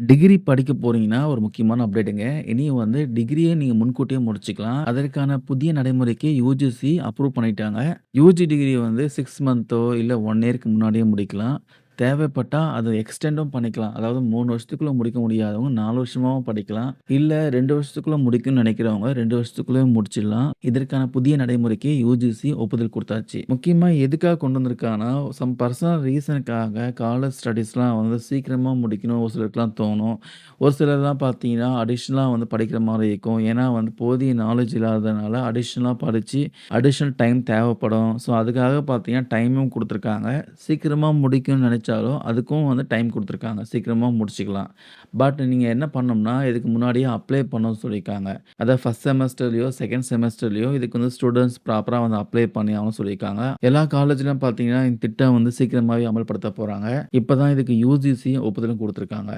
Degree படிக்க போறீங்கன்னா, ஒரு முக்கியமான அப்டேட்டுங்க. இனியும் வந்து டிகிரியை நீங்க முன்கூட்டியே முடிச்சுக்கலாம். அதற்கான புதிய நடைமுறைக்கு யூஜிசி அப்ரூவ் பண்ணிட்டாங்க. யூஜி டிகிரி வந்து சிக்ஸ் மந்த்தோ இல்லை ஒன் இயர்க்கு முன்னாடியே முடிக்கலாம். தேவைப்பட்டா அதை எக்ஸ்டெண்டும் பண்ணிக்கலாம். அதாவது மூணு வருஷத்துக்குள்ள முடிக்க முடியாதவங்க நாலு வருஷமாவும் படிக்கலாம். இல்ல ரெண்டு வருஷத்துக்குள்ள முடிக்கணும்னு நினைக்கிறவங்க ரெண்டு வருஷத்துக்குள்ளே முடிச்சிடலாம். இதற்கான புதிய நடைமுறைக்கு யூஜிசி ஒப்புதல் கொடுத்தாச்சு முக்கியமா எதுக்காக கொண்டு வந்திருக்காங்கன்னா, சம் பர்சனல் ரீசனுக்காக காலேஜ் ஸ்டடீஸ்லாம் வந்து சீக்கிரமாக முடிக்கணும் ஒரு சிலருக்குலாம் தோணும். ஒரு சிலர்லாம் பார்த்தீங்கன்னா, அடிஷ்னலாக வந்து படிக்கிற மாதிரி இருக்கும். ஏன்னா வந்து போதிய நாலேஜ் இல்லாததுனால அடிஷ்னலாக படித்து அடிஷ்னல் டைம் தேவைப்படும். ஸோ அதுக்காக பார்த்தீங்கன்னா, டைமும் கொடுத்துருக்காங்க சீக்கிரமாக முடிக்கணும்னு நெனைச்சாலும் அதுக்கும் வந்து டைம் கொடுத்துருக்காங்க சீக்கிரமாக முடிச்சுக்கலாம். பட் நீங்கள் என்ன பண்ணோம்னா இதுக்கு முன்னாடியே அப்ளை பண்ணணும்னு சொல்லியிருக்காங்க. அதாவது ஃபர்ஸ்ட் செமஸ்டர்லையோ செகண்ட் செமஸ்டர்லையோ இதுக்கு வந்து ஸ்டூடெண்ட்ஸ் ப்ராப்பராக வந்து அப்ளை பண்ணி ஆகணும்னு சொல்லியிருக்காங்க. எல்லா காலேஜ்லாம் பார்த்தீங்கன்னா, இந்த திட்டம் வந்து சீக்கிரமாகவே அமல்படுத்த போகிறாங்க இப்போ தான் இதுக்கு யூஜிசியும் ஒப்புதலும் கொடுத்துருக்காங்க